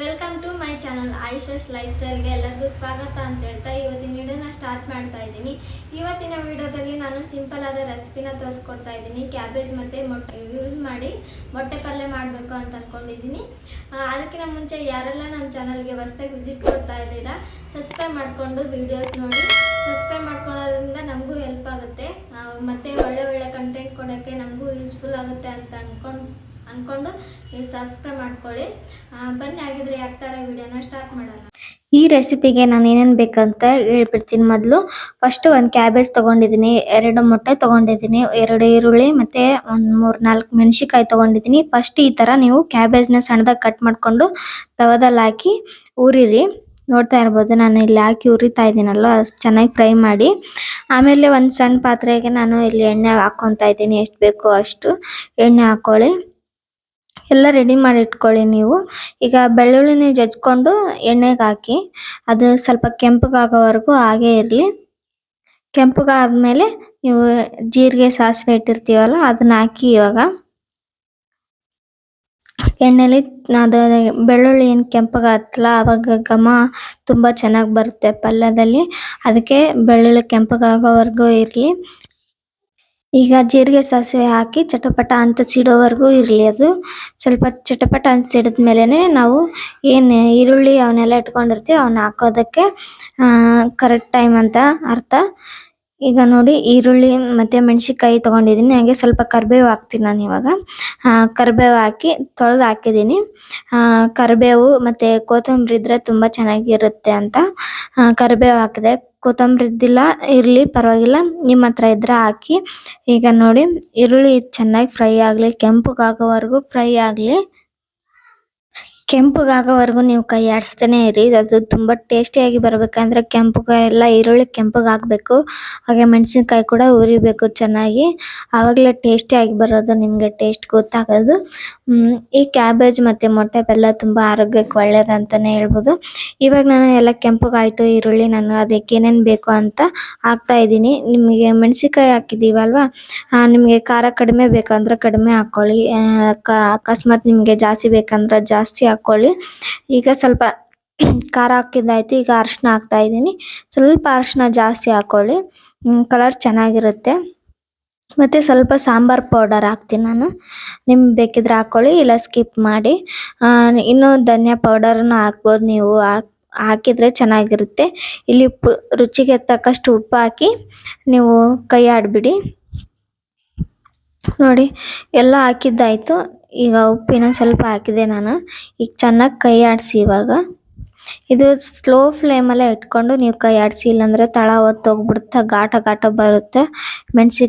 Welcome to my channel Ayusha's life ಸ್ಟೈಲ್ಗೆ ಎಲ್ಲರಿಗೂ ಸ್ವಾಗತ ಅಂತ ಹೇಳ್ತಾ ಇವತ್ತಿನ ವಿಡಿಯೋನ ಸ್ಟಾರ್ಟ್ ಮಾಡ್ತಾ ಇದ್ದೀನಿ. ಇವತ್ತಿನ ವಿಡಿಯೋದಲ್ಲಿ ನಾನು ಸಿಂಪಲ್ ಆದ ರೆಸಿಪಿನ ತೋರಿಸ್ಕೊಡ್ತಾ ಇದ್ದೀನಿ. ಕ್ಯಾಬೇಜ್ ಮತ್ತು ಮೊಟ್ಟೆ ಯೂಸ್ ಮಾಡಿ ಮೊಟ್ಟೆ ಪಲ್ಯ ಮಾಡಬೇಕು ಅಂತ ಅಂದ್ಕೊಂಡಿದ್ದೀನಿ ಅದಕ್ಕಿಂತ ಮುಂಚೆ ಯಾರೆಲ್ಲ ನಮ್ಮ ಚಾನಲ್ಗೆ ಹೊಸದಾಗಿ ವಿಸಿಟ್ ಕೊಡ್ತಾ ಇದ್ದೀರಾ ಸಬ್ಸ್ಕ್ರೈಬ್ ಮಾಡಿಕೊಂಡು ವಿಡಿಯೋಸ್ ನೋಡಿ. ಸಬ್ಸ್ಕ್ರೈಬ್ ಮಾಡ್ಕೊಳ್ಳೋದ್ರಿಂದ ನಮಗೂ ಹೆಲ್ಪ್ ಆಗುತ್ತೆ. ಮತ್ತೆ ಒಳ್ಳೆ ಒಳ್ಳೆ ಕಂಟೆಂಟ್ ಕೊಡೋಕ್ಕೆ ನಮಗೂ ಯೂಸ್ಫುಲ್ ಆಗುತ್ತೆ ಅಂತ ಅಂದ್ಕೊಂಡು ಅಂದ್ಕೊಂಡು ನೀವು ಸಬ್ಸ್ಕ್ರೈಬ್ ಮಾಡ್ಕೊಳ್ಳಿ. ಬನ್ನಿ ಆಗಿದ್ರೆ ಯಾಕೆ ವಿಡಿಯೋನ ಸ್ಟಾರ್ಟ್ ಮಾಡೋಣ. ಈ ರೆಸಿಪಿಗೆ ನಾನು ಏನೇನು ಬೇಕಂತ ಹೇಳ್ಬಿಡ್ತೀನಿ ಮೊದಲು. ಫಸ್ಟ್ ಒಂದು ಕ್ಯಾಬೇಜ್ ತೊಗೊಂಡಿದ್ದೀನಿ, ಎರಡು ಮೊಟ್ಟೆ ತೊಗೊಂಡಿದ್ದೀನಿ, ಎರಡು ಈರುಳ್ಳಿ ಮತ್ತು ಒಂದು ಮೂರು ನಾಲ್ಕು ಮೆಣಸಿಕಾಯಿ ತೊಗೊಂಡಿದ್ದೀನಿ. ಫಸ್ಟ್ ಈ ಥರ ನೀವು ಕ್ಯಾಬೇಜ್ನ ಸಣ್ಣದಾಗಿ ಕಟ್ ಮಾಡಿಕೊಂಡು ತವದಲ್ಲಿ ಹಾಕಿ ಉರಿರಿ. ನೋಡ್ತಾ ಇರ್ಬೋದು, ನಾನು ಇಲ್ಲಿ ಹಾಕಿ ಉರಿತಾ ಇದ್ದೀನಲ್ಲ ಅಷ್ಟು ಚೆನ್ನಾಗಿ ಫ್ರೈ ಮಾಡಿ. ಆಮೇಲೆ ಒಂದು ಸಣ್ಣ ಪಾತ್ರೆಗೆ ನಾನು ಇಲ್ಲಿ ಎಣ್ಣೆ ಹಾಕ್ಕೊತಾ ಇದ್ದೀನಿ. ಎಷ್ಟು ಬೇಕೋ ಅಷ್ಟು ಎಣ್ಣೆ ಹಾಕ್ಕೊಳ್ಳಿ ಎಲ್ಲ ರೆಡಿ ಮಾಡಿ ಇಟ್ಕೊಳ್ಳಿ ನೀವು. ಈಗ ಬೆಳ್ಳುಳ್ಳಿನೇ ಜಜ್ಕೊಂಡು ಎಣ್ಣೆಗೆ ಹಾಕಿ, ಅದು ಸ್ವಲ್ಪ ಕೆಂಪಗಾಗೋವರೆಗೂ ಹಾಗೇ ಇರಲಿ. ಕೆಂಪಗಾದ್ಮೇಲೆ ನೀವು ಜೀರಿಗೆ, ಸಾಸಿವೆ ಇಟ್ಟಿರ್ತೀವಲ್ಲ, ಅದನ್ನ ಹಾಕಿ ಇವಾಗ. ಎಣ್ಣೆಲಿ ಅದು ಬೆಳ್ಳುಳ್ಳಿ ಏನು ಕೆಂಪಗಾತಲ್ಲ ಆವಾಗ ಘಮ ತುಂಬ ಚೆನ್ನಾಗಿ ಬರುತ್ತೆ ಪಲ್ಯದಲ್ಲಿ. ಅದಕ್ಕೆ ಬೆಳ್ಳುಳ್ಳಿ ಕೆಂಪಗಾಗೋವರೆಗೂ ಇರಲಿ. ಈಗ ಜೀರಿಗೆ ಸಾಸಿವೆ ಹಾಕಿ ಚಟಪಟ ಅಂತ ಸಿಡೋವರೆಗೂ ಇರಲಿ ಅದು. ಸ್ವಲ್ಪ ಚಟಪಟ ಅಂತ ಸಿಡಿದ ಮೇಲೆನೆ ನಾವು ಏನು ಈರುಳ್ಳಿ ಅವನ್ನೆಲ್ಲ ಇಟ್ಕೊಂಡಿರ್ತೀವಿ ಅವನ್ನ ಹಾಕೋದಕ್ಕೆ ಕರೆಕ್ಟ್ ಟೈಮ್ ಅಂತ ಅರ್ಥ. ಈಗ ನೋಡಿ ಈರುಳ್ಳಿ ಮತ್ತೆ ಮೆಣಸಿನ್ಕಾಯಿ ತೊಗೊಂಡಿದ್ದೀನಿ. ಹಾಗೆ ಸ್ವಲ್ಪ ಕರಿಬೇವು ಹಾಕ್ತೀನಿ ನಾನು ಇವಾಗ. ಕರಿಬೇವು ಹಾಕಿ ತೊಳೆದು ಹಾಕಿದ್ದೀನಿ. ಕರಿಬೇವು ಮತ್ತೆ ಕೊತ್ತಂಬರಿ ಇದ್ರೆ ತುಂಬಾ ಚೆನ್ನಾಗಿರುತ್ತೆ ಅಂತ. ಕರಿಬೇವು ಹಾಕಿದೆ. ಕೊತ್ತಂಬರಿ ಇದ್ದಿಲ್ಲ, ಇರಲಿ ಪರವಾಗಿಲ್ಲ. ನಿಮ್ಮ ಹತ್ರ ಇದ್ರೆ ಹಾಕಿ. ಈಗ ನೋಡಿ, ಈರುಳ್ಳಿ ಚೆನ್ನಾಗಿ ಫ್ರೈ ಆಗಲಿ, ಕೆಂಪಗಾಗೋವರೆಗೂ ಫ್ರೈ ಆಗಲಿ. ಕೆಂಪಗಾಗೋವರೆಗೂ ನೀವು ಕೈ ಆಡಿಸ್ತಾನೆ ಇರಿ. ಅದು ತುಂಬ ಟೇಸ್ಟಿಯಾಗಿ ಬರಬೇಕಂದ್ರೆ ಕೆಂಪಗೆ ಎಲ್ಲ ಈರುಳ್ಳಿ ಕೆಂಪಗಾಗಬೇಕು. ಹಾಗೆ ಮೆಣಸಿನ್ಕಾಯಿ ಕೂಡ ಉರಿಬೇಕು ಚೆನ್ನಾಗಿ. ಆವಾಗಲೇ ಟೇಸ್ಟಿಯಾಗಿ ಬರೋದು ನಿಮಗೆ ಟೇಸ್ಟ್ ಗೊತ್ತಾಗೋದು. ಈ ಕ್ಯಾಬೇಜ್ ಮತ್ತು ಮೊಟ್ಟೆ ಬೆಲ್ಲ ತುಂಬ ಆರೋಗ್ಯಕ್ಕೆ ಒಳ್ಳೇದಂತಲೇ ಹೇಳ್ಬೋದು. ಇವಾಗ ನಾನು ಎಲ್ಲ ಕೆಂಪಗಾಯ್ತು, ಈರುಳ್ಳಿ ನಾನು ಅದಕ್ಕೆ ಏನೇನು ಬೇಕು ಅಂತ ಹಾಕ್ತಾ ಇದ್ದೀನಿ. ನಿಮಗೆ ಮೆಣಸಿನ್ಕಾಯಿ ಹಾಕಿದ್ದೀವಲ್ವಾ? ನಿಮಗೆ ಖಾರ ಕಡಿಮೆ ಬೇಕಂದ್ರೆ ಕಡಿಮೆ ಹಾಕ್ಕೊಳ್ಳಿ ಅಕಸ್ಮಾತ್ ನಿಮಗೆ ಜಾಸ್ತಿ ಬೇಕಂದ್ರೆ ಜಾಸ್ತಿ ಈಗ ಸ್ವಲ್ಪ ಖಾರ ಹಾಕಿದ್ದಾಯ್ತು ಈಗ ಅರಿಶಿನ ಹಾಕ್ತಾ ಇದ್ದೀನಿ. ಸ್ವಲ್ಪ ಅರಿಶಿನ ಜಾಸ್ತಿ ಹಾಕ್ಕೊಳ್ಳಿ ಕಲರ್ ಚೆನ್ನಾಗಿರುತ್ತೆ. ಮತ್ತು ಸ್ವಲ್ಪ ಸಾಂಬಾರ್ ಪೌಡರ್ ಹಾಕ್ತೀನಿ ನಾನು. ನಿಮ್ಗೆ ಬೇಕಿದ್ರೆ ಹಾಕ್ಕೊಳ್ಳಿ ಇಲ್ಲ ಸ್ಕಿಪ್ ಮಾಡಿ. ಇನ್ನೂ ಧನಿಯಾ ಪೌಡರ್ನು ಹಾಕ್ಬೋದು ನೀವು. ಹಾಕ್ ಹಾಕಿದ್ರೆ ಚೆನ್ನಾಗಿರುತ್ತೆ. ಇಲ್ಲಿ ಉಪ್ಪು, ರುಚಿಗೆ ತಕ್ಕಷ್ಟು ಉಪ್ಪು ಹಾಕಿ ನೀವು ಕೈ ಆಡಿಬಿಡಿ ನೋಡಿ, ಎಲ್ಲ ಹಾಕಿದ್ದಾಯ್ತು. ಈಗ ಉಪ್ಪಿನ ಸ್ವಲ್ಪ ಹಾಕಿದೆ ನಾನು. ಈಗ ಚೆನ್ನಾಗಿ ಕೈ ಆಡಿಸಿ ಇವಾಗ. ಇದು ಸ್ಲೋ ಫ್ಲೇಮಲ್ಲೇ ಇಟ್ಕೊಂಡು ನೀವು ಕೈ ಆಡಿಸಿ, ಇಲ್ಲಾಂದರೆ ತಳ ಹೊತ್ತೋಗ್ಬಿಡುತ್ತೆ ಘಾಟ ಘಾಟ ಬರುತ್ತೆ. ಮೆಣಸಿ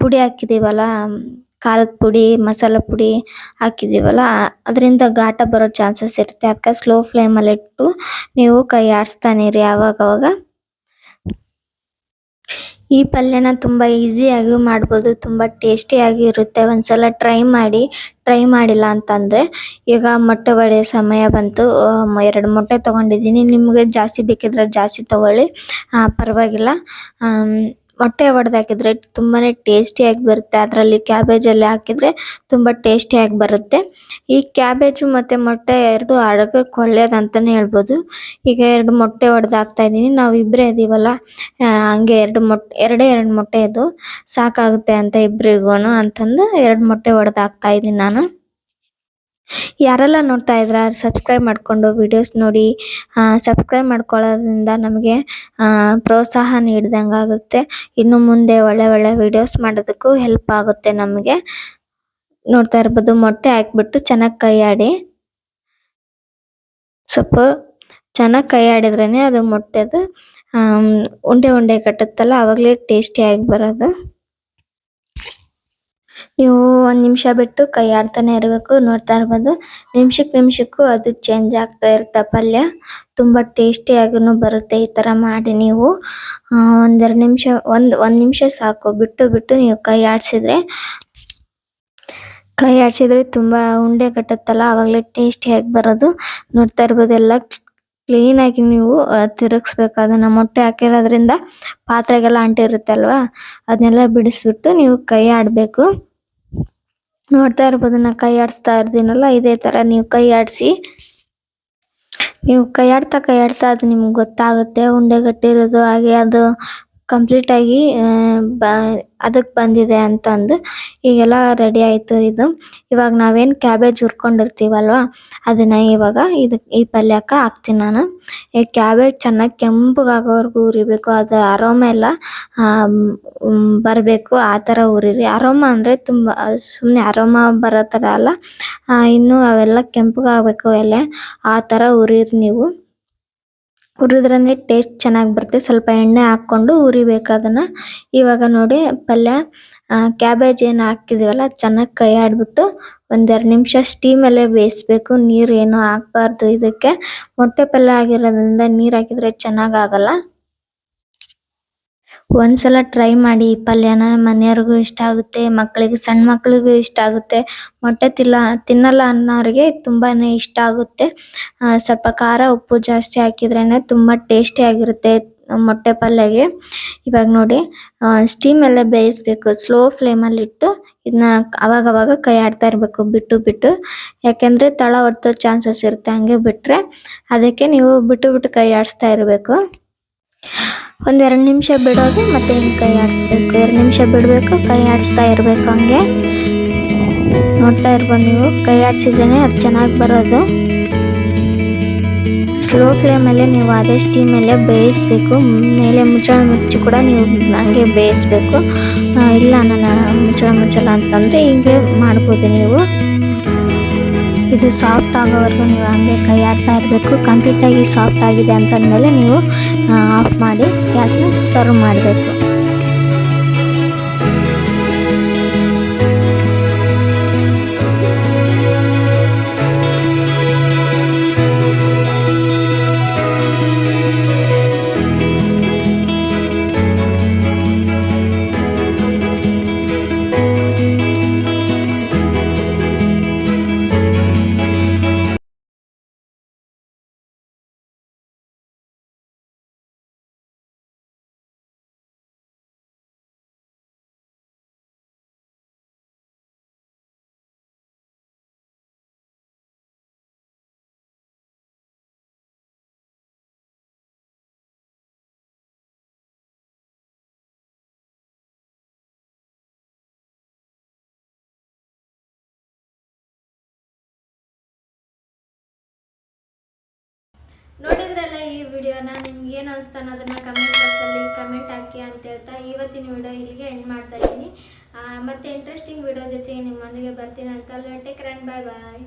ಪುಡಿ ಹಾಕಿದ್ದೀವಲ್ಲ ಖಾರದ ಪುಡಿ, ಮಸಾಲ ಪುಡಿ ಹಾಕಿದ್ದೀವಲ್ಲ ಅದರಿಂದ ಘಾಟ ಬರೋ ಚಾನ್ಸಸ್ ಇರುತ್ತೆ. ಅದಕ್ಕೆ ಸ್ಲೋ ಫ್ಲೇಮಲ್ಲಿಟ್ಟು ನೀವು ಕೈ ಆಡಿಸ್ತಾನೆ ಇರಿ ಆವಾಗವಾಗ. ಈ ಪಲ್ಯನ ತುಂಬ ಈಸಿಯಾಗಿ ಮಾಡ್ಬೋದು, ತುಂಬ ಟೇಸ್ಟಿಯಾಗಿ ಇರುತ್ತೆ. ಒಂದ್ಸಲ ಟ್ರೈ ಮಾಡಿ ಟ್ರೈ ಮಾಡಿಲ್ಲ ಅಂತಂದರೆ ಈಗ ಮೊಟ್ಟೆ ಒಡೆಯೋ ಸಮಯ ಬಂತು. ಎರಡು ಮೊಟ್ಟೆ ತೊಗೊಂಡಿದ್ದೀನಿ. ನಿಮಗೆ ಜಾಸ್ತಿ ಬೇಕಿದ್ರೆ ಜಾಸ್ತಿ ತೊಗೊಳ್ಳಿ. ಪರವಾಗಿಲ್ಲ. ಮೊಟ್ಟೆ ಒಡೆದು ಹಾಕಿದ್ರೆ ತುಂಬಾ ಟೇಸ್ಟಿಯಾಗಿ ಬರುತ್ತೆ. ಅದರಲ್ಲಿ ಕ್ಯಾಬೇಜಲ್ಲಿ ಹಾಕಿದರೆ ತುಂಬ ಟೇಸ್ಟಿಯಾಗಿ ಬರುತ್ತೆ. ಈ ಕ್ಯಾಬೇಜು ಮತ್ತು ಮೊಟ್ಟೆ ಎರಡು ಆರೋಗ್ಯಕ್ಕೆ ಒಳ್ಳೇದಂತಲೇ ಹೇಳ್ಬೋದು. ಈಗ ಎರಡು ಮೊಟ್ಟೆ ಒಡೆದು ಹಾಕ್ತಾ ಇದ್ದೀನಿ. ನಾವು ಇಬ್ಬರೇ ಇದೀವಲ್ಲ ಹಂಗೆ ಎರಡು ಮೊಟ್ಟೆ ಎರಡೇ ಎರಡು ಮೊಟ್ಟೆ ಇದು ಸಾಕಾಗುತ್ತೆ ಅಂತ ಇಬ್ಬರಿಗೂ ಅಂತಂದು ಎರಡು ಮೊಟ್ಟೆ ಒಡೆದು ಹಾಕ್ತಾ ಇದ್ದೀನಿ ನಾನು. ಯಾರೆಲ್ಲ ನೋಡ್ತಾ ಇದ್ರ ಸಬ್ಸ್ಕ್ರೈಬ್ ಮಾಡಿಕೊಂಡು ವಿಡಿಯೋಸ್ ನೋಡಿ ಸಬ್ಸ್ಕ್ರೈಬ್ ಮಾಡ್ಕೊಳ್ಳೋದ್ರಿಂದ ನಮಗೆ ಪ್ರೋತ್ಸಾಹ ನೀಡ್ದಂಗೆ ಆಗುತ್ತೆ. ಇನ್ನು ಮುಂದೆ ಒಳ್ಳೆ ಒಳ್ಳೆ ವಿಡಿಯೋಸ್ ಮಾಡೋದಕ್ಕೂ ಹೆಲ್ಪ್ ಆಗುತ್ತೆ ನಮಗೆ. ನೋಡ್ತಾ ಇರ್ಬೋದು, ಮೊಟ್ಟೆ ಹಾಕ್ಬಿಟ್ಟು ಚೆನ್ನಾಗಿ ಕೈ ಆಡಿ ಸ್ವಲ್ಪ ಚೆನ್ನಾಗಿ ಕೈ ಆಡಿದ್ರೇ ಅದು ಮೊಟ್ಟೆದು ಉಂಡೆ ಉಂಡೆ ಕಟ್ಟುತ್ತಲ್ಲ ಆವಾಗಲೇ ಟೇಸ್ಟಿಯಾಗಿ ಬರೋದು. ನೀವು ಒಂದು ನಿಮಿಷ ಬಿಟ್ಟು ಕೈ ಆಡ್ತಾನೆ ಇರಬೇಕು, ನೋಡ್ತಾ ಇರ್ಬೋದು. ನಿಮಿಷಕ್ಕೆ ನಿಮಿಷಕ್ಕೂ ಅದು ಚೇಂಜ್ ಆಗ್ತಾ ಇರುತ್ತೆ ಪಲ್ಯ. ತುಂಬಾ ಟೇಸ್ಟಿ ಆಗೂ ಬರುತ್ತೆ ಈ ತರ ಮಾಡಿ ನೀವು. ಒಂದೆರಡು ನಿಮಿಷ, ಒಂದು ಒಂದು ನಿಮಿಷ ಸಾಕು. ಬಿಟ್ಟು ಬಿಟ್ಟು ನೀವು ಕೈ ಆಡಿಸಿದ್ರೆ ಕೈ ಆಡಿಸಿದ್ರೆ ತುಂಬಾ ಉಂಡೆ ಕಟ್ಟುತ್ತಲ್ಲ ಆವಾಗಲೇ ಆಗಿ ಬರೋದು. ನೋಡ್ತಾ ಇರ್ಬೋದು ಎಲ್ಲ ಆಗಿ ನೀವು ತಿರುಗಿಸ್ಬೇಕು. ಅದನ್ನ ಮೊಟ್ಟೆ ಹಾಕಿರೋದ್ರಿಂದ ಪಾತ್ರೆಗೆಲ್ಲ ಅಂಟಿರುತ್ತೆ ಅಲ್ವಾ? ಅದನ್ನೆಲ್ಲ ಬಿಡಿಸ್ಬಿಟ್ಟು ನೀವು ಕೈ ಆಡಬೇಕು. ನೋಡ್ತಾ ಇರ್ಬೋದು, ನಾ ಕೈ ಆಡಿಸ್ತಾ ಇರ್ತೀನಲ್ಲ, ಇದೇ ತರ ನೀವು ಕೈ ಆಡಿಸಿ. ನೀವು ಕೈ ಆಡ್ತಾ ಕೈ ಆಡ್ತಾ ಅದು ನಿಮ್ಗೆ ಗೊತ್ತಾಗುತ್ತೆ ಉಂಡೆ ಗಟ್ಟಿರೋದು ಹಾಗೆ ಅದು ಕಂಪ್ಲೀಟ್ ಆಗಿ ಅದಕ್ಕೆ ಬಂದಿದೆ ಅಂತಂದು ಈಗೆಲ್ಲ ರೆಡಿ ಆಯಿತು ಇದು. ಇವಾಗ ನಾವೇನು ಕ್ಯಾಬೇಜ್ ಹುರ್ಕೊಂಡಿರ್ತೀವಲ್ವ, ಅದನ್ನ ಇವಾಗ ಇದಕ್ಕೆ ಈ ಪಲ್ಯಕ್ಕೆ ಹಾಕ್ತೀನಿ ನಾನು. ಈ ಕ್ಯಾಬೇಜ್ ಚೆನ್ನಾಗಿ ಕೆಂಪಗಾಗೋವರೆಗೂ ಉರಿಬೇಕು ಅದು ಅರೋಮ ಎಲ್ಲ ಬರಬೇಕು, ಆ ಥರ ಉರಿರಿ ಅರೋಮ ಅಂದರೆ ತುಂಬ ಸುಮ್ಮನೆ ಅರೋಮ ಬರೋ ಥರ ಅಲ್ಲ ಇನ್ನು ಅವೆಲ್ಲ ಕೆಂಪಗಾಗಬೇಕು ಎಲ್ಲ ಆ ಥರ ಹುರಿರಿ ನೀವು. ಹುರಿದ್ರೇ ಟೇಸ್ಟ್ ಚೆನ್ನಾಗಿ ಬರುತ್ತೆ. ಸ್ವಲ್ಪ ಎಣ್ಣೆ ಹಾಕ್ಕೊಂಡು ಹುರಿಬೇಕು ಅದನ್ನ ಇವಾಗ ನೋಡಿ ಪಲ್ಯ ಕ್ಯಾಬೇಜ್ ಏನು ಹಾಕಿದೀವಲ್ಲ ಚೆನ್ನಾಗಿ ಕೈ ಆಡ್ಬಿಟ್ಟು ಒಂದೆರಡು ನಿಮಿಷ ಸ್ಟೀಮಲ್ಲೇ ಬೇಯಿಸ್ಬೇಕು. ನೀರು ಏನು ಹಾಕ್ಬಾರ್ದು ಇದಕ್ಕೆ. ಮೊಟ್ಟೆ ಪಲ್ಯ ಆಗಿರೋದ್ರಿಂದ ನೀರು ಹಾಕಿದ್ರೆ ಚೆನ್ನಾಗ್ ಆಗಲ್ಲ. ಒಂದ್ಸಲ ಟ್ರೈ ಮಾಡಿ ಈ ಪಲ್ಯನ ಮನೆಯವರಿಗೂ ಇಷ್ಟ ಆಗುತ್ತೆ ಮಕ್ಕಳಿಗೆ ಸಣ್ಣ ಮಕ್ಕಳಿಗೂ ಇಷ್ಟ ಆಗುತ್ತೆ. ಮೊಟ್ಟೆ ತಿಲ್ಲ, ತಿನ್ನಲ್ಲ ಅನ್ನೋರಿಗೆ ತುಂಬಾನೇ ಇಷ್ಟ ಆಗುತ್ತೆ. ಸ್ವಲ್ಪ ಖಾರ ಉಪ್ಪು ಜಾಸ್ತಿ ಹಾಕಿದ್ರೇನೆ ತುಂಬಾ ಟೇಸ್ಟಿ ಆಗಿರುತ್ತೆ ಮೊಟ್ಟೆ ಪಲ್ಯಗೆ. ಇವಾಗ ನೋಡಿ ಸ್ಟೀಮ್ ಎಲ್ಲ ಬೇಯಿಸ್ಬೇಕು. ಸ್ಲೋ ಫ್ಲೇಮ್ ಅಲ್ಲಿ ಇಟ್ಟು ಇದನ್ನ ಅವಾಗ ಅವಾಗ ಕೈ ಆಡ್ತಾ ಇರಬೇಕು, ಬಿಟ್ಟು ಬಿಟ್ಟು. ಯಾಕೆಂದ್ರೆ ತಳ ಒತ್ತೋ ಚಾನ್ಸಸ್ ಇರುತ್ತೆ, ಹಂಗೆ ಬಿಟ್ರೆ ಅದಕ್ಕೆ ನೀವು ಬಿಟ್ಟು ಬಿಟ್ಟು ಕೈ ಆಡಿಸ್ತಾ ಇರಬೇಕು. ಒಂದೆರಡು ನಿಮಿಷ ಬಿಡೋದು ಮತ್ತೆ ಹಿಂಗೆ ಕೈ ಆಡಿಸ್ಬೇಕು. ಎರಡು ನಿಮಿಷ ಬಿಡಬೇಕು, ಕೈ ಆಡಿಸ್ತಾ ಇರಬೇಕು ಹಂಗೆ. ನೋಡ್ತಾ ಇರ್ಬೋದು ನೀವು, ಕೈ ಆಡಿಸಿದ್ರೇ ಅದು ಚೆನ್ನಾಗಿ ಬರೋದು. ಸ್ಲೋ ಫ್ಲೇಮಲ್ಲೇ ನೀವು ಅದೇ ಸ್ಟೀಮಲ್ಲೇ ಬೇಯಿಸ್ಬೇಕು. ಮೇಲೆ ಮುಚ್ಚಳ ಮುಚ್ಚಿ ಕೂಡ ನೀವು ಹಂಗೆ ಬೇಯಿಸ್ಬೇಕು. ಇಲ್ಲ, ನಾನು ಮುಚ್ಚಳ ಮುಚ್ಚಲ್ಲ ಅಂತಂದರೆ ಹಿಂಗೆ ಮಾಡ್ಬೋದು ನೀವು. ಇದು ಸಾಫ್ಟ್ ಆಗೋವರೆಗೂ ನೀವು ಹಂಗೆ ಕೈ ಆಡ್ತಾ ಇರಬೇಕು. ಕಂಪ್ಲೀಟಾಗಿ ಸಾಫ್ಟ್ ಆಗಿದೆ ಅಂತಂದಮೇಲೆ ನೀವು ಆಫ್ ಮಾಡಿ, ಗ್ಯಾಸ್ನ ಸರ್ವ್ ಮಾಡಬೇಕು. ನೋಡಿದ್ರಲ್ಲ ಈ ವಿಡಿಯೋನ, ನಿಮ್ಗೆ ಏನು ಅನಿಸ್ತಾ ಅನ್ನೋದನ್ನ ಕಮೆಂಟ್ ಬಾಕ್ಸಲ್ಲಿ ಕಮೆಂಟ್ ಹಾಕಿ ಅಂತ ಹೇಳ್ತಾ ಇವತ್ತಿನ ವಿಡಿಯೋ ಇಲ್ಲಿಗೆ ಎಂಡ್ ಮಾಡ್ತಾ ಇದ್ದೀನಿ. ಮತ್ತೆ ಇಂಟ್ರೆಸ್ಟಿಂಗ್ ವಿಡಿಯೋ ಜೊತೆಗೆ ನಿಮ್ಮೊಂದಿಗೆ ಬರ್ತೀನಿ ಅಂತ ಟೇಕ್ ರನ್ ಬಾಯ್ ಬಾಯ್